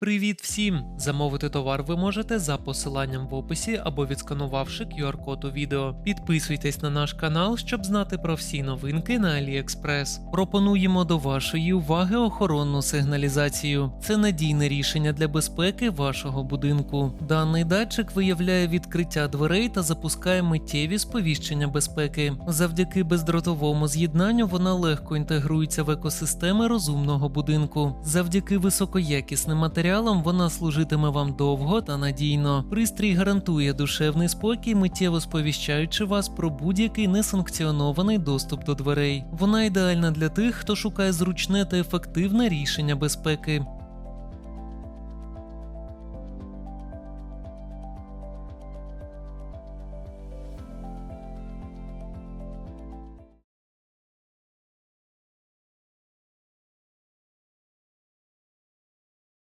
Привіт всім! Замовити товар ви можете за посиланням в описі або відсканувавши QR-код у відео. Підписуйтесь на наш канал, щоб знати про всі новинки на AliExpress. Пропонуємо до вашої уваги охоронну сигналізацію. Це надійне рішення для безпеки вашого будинку. Даний датчик виявляє відкриття дверей та запускає миттєві сповіщення безпеки. Завдяки бездротовому з'єднанню вона легко інтегрується в екосистеми розумного будинку. Завдяки високоякісним матеріалам вона служитиме вам довго та надійно. Пристрій гарантує душевний спокій, миттєво сповіщаючи вас про будь-який несанкціонований доступ до дверей. Вона ідеальна для тих, хто шукає зручне та ефективне рішення безпеки.